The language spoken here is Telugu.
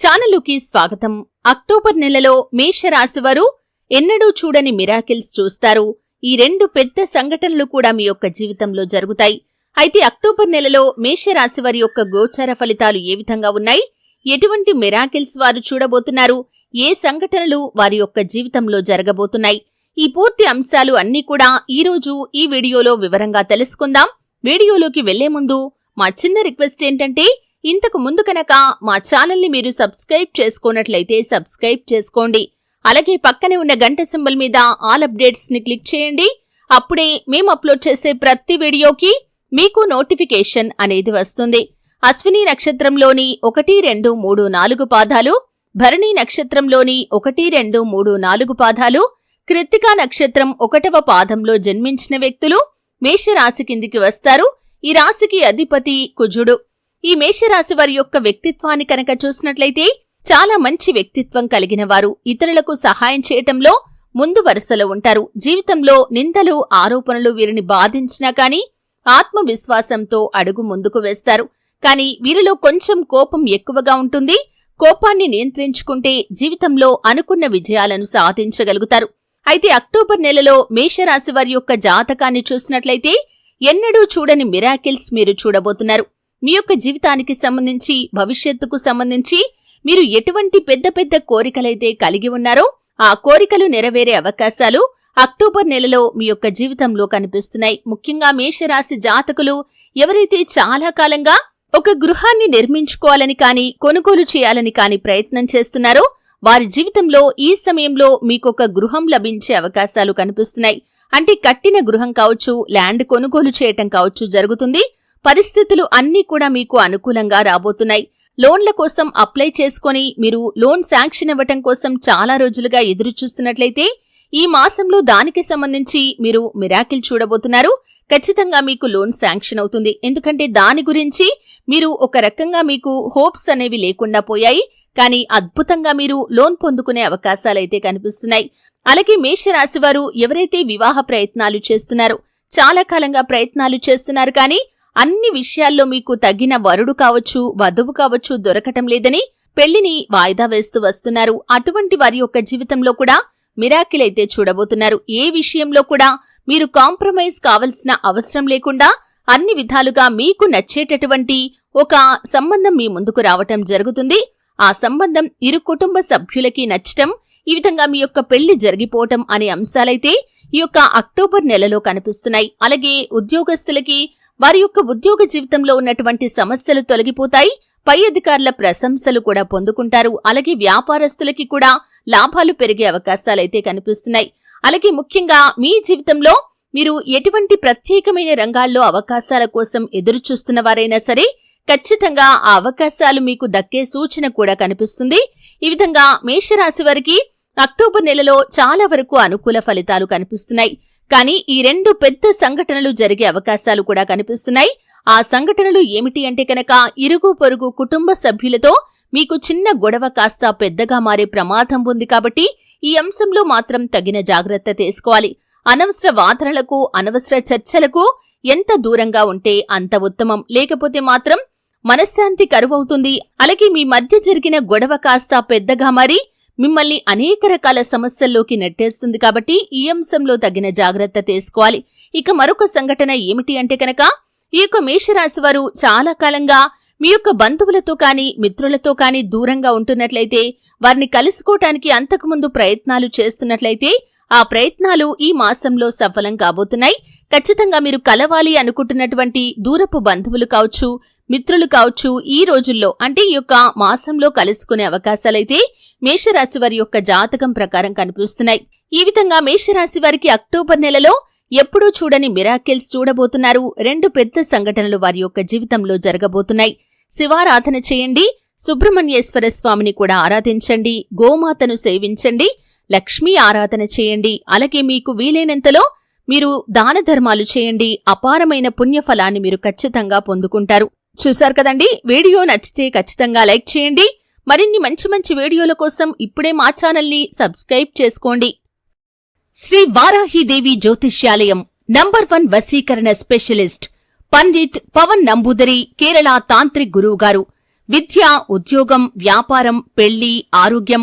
ఛానలుకి స్వాగతం. అక్టోబర్ నెలలో మేషరాశి వారు ఎన్నడూ చూడని మిరాకిల్స్ చూస్తారు. ఈ రెండు పెద్ద సంఘటనలు కూడా మీ యొక్క జీవితంలో జరుగుతాయి. అయితే అక్టోబర్ నెలలో మేషరాశి వారి యొక్క గోచార ఫలితాలు ఏ విధంగా ఉన్నాయి? ఎటువంటి మిరాకిల్స్ వారు చూడబోతున్నారు? ఏ సంఘటనలు వారి యొక్క జీవితంలో జరగబోతున్నాయి? ఈ పూర్తి అంశాలు అన్నీ కూడా ఈ రోజు ఈ వీడియోలో వివరంగా తెలుసుకుందాం. వీడియోలోకి వెళ్ళే ముందు మా చిన్న రిక్వెస్ట్ ఏంటంటే ఇంతకు ముందు కనుక మా ఛానల్ని మీరు సబ్స్క్రైబ్ చేసుకున్నట్లయితే సబ్స్క్రైబ్ చేసుకోండి. అలాగే పక్కనే ఉన్న గంట సింబల్ మీద ఆల్ అప్డేట్స్ని క్లిక్ చేయండి. అప్పుడే మేము అప్లోడ్ చేసే ప్రతి వీడియోకి మీకు నోటిఫికేషన్ అనేది వస్తుంది. అశ్విని నక్షత్రంలోని ఒకటి రెండు మూడు నాలుగు పాదాలు భరణి నక్షత్రంలోని ఒకటి రెండు మూడు నాలుగు పాదాలు కృత్తికా నక్షత్రం ఒకటవ పాదంలో జన్మించిన వ్యక్తులు మేషరాశి కిందికి వస్తారు. ఈ రాశికి అధిపతి కుజుడు. ఈ మేషరాశి వారి యొక్క వ్యక్తిత్వాన్ని కనుక చూసినట్లయితే చాలా మంచి వ్యక్తిత్వం కలిగిన వారు ఇతరులకు సహాయం చేయటంలో ముందు వరుసలో ఉంటారు. జీవితంలో నిందలు ఆరోపణలు వీరిని బాధించినా కాని ఆత్మవిశ్వాసంతో అడుగు ముందుకు వేస్తారు. కాని వీరిలో కొంచెం కోపం ఎక్కువగా ఉంటుంది. కోపాన్ని నియంత్రించుకుంటే జీవితంలో అనుకున్న విజయాలను సాధించగలుగుతారు. అయితే అక్టోబర్ నెలలో మేషరాశి వారి యొక్క జాతకాన్ని చూసినట్లయితే ఎన్నడూ చూడని మిరాకిల్స్ మీరు చూడబోతున్నారు. మీ యొక్క జీవితానికి సంబంధించి భవిష్యత్తుకు సంబంధించి మీరు ఎటువంటి పెద్ద పెద్ద కోరికలైతే కలిగి ఉన్నారో ఆ కోరికలు నెరవేరే అవకాశాలు అక్టోబర్ నెలలో మీ యొక్క జీవితంలో కనిపిస్తున్నాయి. ముఖ్యంగా మేషరాశి జాతకులు ఎవరైతే చాలా కాలంగా ఒక గృహాన్ని నిర్మించుకోవాలని కాని కొనుగోలు చేయాలని కాని ప్రయత్నం చేస్తున్నారో వారి జీవితంలో ఈ సమయంలో మీకొక గృహం లభించే అవకాశాలు కనిపిస్తున్నాయి. అంటే కట్టిన గృహం కావచ్చు ల్యాండ్ కొనుగోలు చేయటం కావచ్చు జరుగుతుంది. పరిస్థితులు అన్నీ కూడా మీకు అనుకూలంగా రాబోతున్నాయి. లోన్ల కోసం అప్లై చేసుకుని మీరు లోన్ శాంక్షన్ ఇవ్వటం కోసం చాలా రోజులుగా ఎదురు చూస్తున్నట్లయితే ఈ మాసంలో దానికి సంబంధించి మీరు మిరాకిల్ చూడబోతున్నారు. ఖచ్చితంగా మీకు లోన్ శాంక్షన్ అవుతుంది. ఎందుకంటే దాని గురించి మీరు ఒక రకంగా మీకు హోప్స్ అనేవి లేకుండా పోయాయి. కానీ అద్భుతంగా మీరు లోన్ పొందుకునే అవకాశాలైతే కనిపిస్తున్నాయి. అలాగే మేషరాశి వారు ఎవరైతే వివాహ ప్రయత్నాలు చేస్తున్నారో చాలా కాలంగా ప్రయత్నాలు చేస్తున్నారు కానీ అన్ని విషయాల్లో మీకు తగిన వరుడు కావచ్చు వధువు కావచ్చు దొరకటం లేదని పెళ్ళిని వాయిదా వేస్తూ వస్తున్నారు. అటువంటి వారి యొక్క జీవితంలో కూడా మిరాకిల్ అయితే చూడబోతున్నారు. ఏ విషయంలో కూడా మీరు కాంప్రమైజ్ కావలసిన అవసరం లేకుండా అన్ని విధాలుగా మీకు నచ్చేటటువంటి ఒక సంబంధం మీ ముందుకు రావటం జరుగుతుంది. ఆ సంబంధం ఇరు కుటుంబ సభ్యులకి నచ్చటం ఈ విధంగా మీ యొక్క పెళ్ళి జరిగిపోవటం అనే అంశాలైతే ఈ యొక్క అక్టోబర్ నెలలో కనిపిస్తున్నాయి. అలాగే ఉద్యోగస్తులకి వారి యొక్క ఉద్యోగ జీవితంలో ఉన్నటువంటి సమస్యలు తొలగిపోతాయి. పై అధికారుల ప్రశంసలు కూడా పొందుకుంటారు. అలాగే వ్యాపారస్తులకి కూడా లాభాలు పెరిగే అవకాశాలైతే కనిపిస్తున్నాయి. అలాగే ముఖ్యంగా మీ జీవితంలో మీరు ఎటువంటి ప్రత్యేకమైన రంగాల్లో అవకాశాల కోసం ఎదురు చూస్తున్న వారైనా సరే ఖచ్చితంగా ఆ అవకాశాలు మీకు దక్కే సూచన కూడా కనిపిస్తుంది. ఈ విధంగా మేషరాశి వారికి అక్టోబర్ నెలలో చాలా వరకు అనుకూల ఫలితాలు కనిపిస్తున్నాయి. కానీ ఈ రెండు పెద్ద సంఘటనలు జరిగే అవకాశాలు కూడా కనిపిస్తున్నాయి. ఆ సంఘటనలు ఏమిటి అంటే కనుక ఇరుగు పొరుగు కుటుంబ సభ్యులతో మీకు చిన్న గొడవ కాస్త పెద్దగా మారే ప్రమాదం ఉంది కాబట్టి ఈ అంశంలో మాత్రం తగిన జాగ్రత్త తీసుకోవాలి. అనవసర వాదనలకు అనవసర చర్చలకు ఎంత దూరంగా ఉంటే అంత ఉత్తమం. లేకపోతే మాత్రం మనశ్శాంతి కరువవుతుంది. అలాగే మీ మధ్య జరిగిన గొడవ కాస్త పెద్దగా మారి మిమ్మల్ని అనేక రకాల సమస్యల్లోకి నెట్టేస్తుంది కాబట్టి ఈ అంశంలో తగిన జాగ్రత్త తీసుకోవాలి. ఇక మరొక సంఘటన ఏమిటి అంటే కనుక ఈ యొక్క మేషరాశి వారు చాలా కాలంగా మీ యొక్క బంధువులతో కానీ మిత్రులతో కానీ దూరంగా ఉంటున్నట్లయితే వారిని కలుసుకోవటానికి అంతకుముందు ప్రయత్నాలు చేస్తున్నట్లయితే ఆ ప్రయత్నాలు ఈ మాసంలో సఫలం కాబోతున్నాయి. ఖచ్చితంగా మీరు కలవాలి అనుకుంటున్నటువంటి దూరపు బంధువులు కావచ్చు మిత్రులు కావచ్చు ఈ రోజుల్లో అంటే ఈ యొక్క మాసంలో కలుసుకునే అవకాశాలైతే మేషరాశి వారి యొక్క జాతకం ప్రకారం కనిపిస్తున్నాయి. ఈ విధంగా మేషరాశి వారికి అక్టోబర్ నెలలో ఎప్పుడూ చూడని మిరాకిల్స్ చూడబోతున్నారు. రెండు పెద్ద సంఘటనలు వారి యొక్క జీవితంలో జరగబోతున్నాయి. శివారాధన చేయండి సుబ్రహ్మణ్యేశ్వర స్వామిని కూడా ఆరాధించండి గోమాతను సేవించండి లక్ష్మీ ఆరాధన చేయండి. అలాగే మీకు వీలైనంతలో మీరు దాన ధర్మాలు చేయండి. అపారమైన పుణ్యఫలాన్ని మీరు ఖచ్చితంగా పొందుకుంటారు. చూశారు కదండి? వీడియో నచ్చితే ఖచ్చితంగా లైక్ చేయండి. మరిన్ని మంచి మంచి వీడియోల కోసం ఇప్పుడే మా ఛానల్ని సబ్స్క్రైబ్ చేసుకోండి. శ్రీ వారాహిదేవి జ్యోతిష్యాలయం నంబర్ వన్ వశీకరణ స్పెషలిస్ట్ పండిత్ పవన్ నంబూదరి కేరళ తాంత్రిక్ గురువు గారు విద్య ఉద్యోగం వ్యాపారం పెళ్ళి ఆరోగ్యం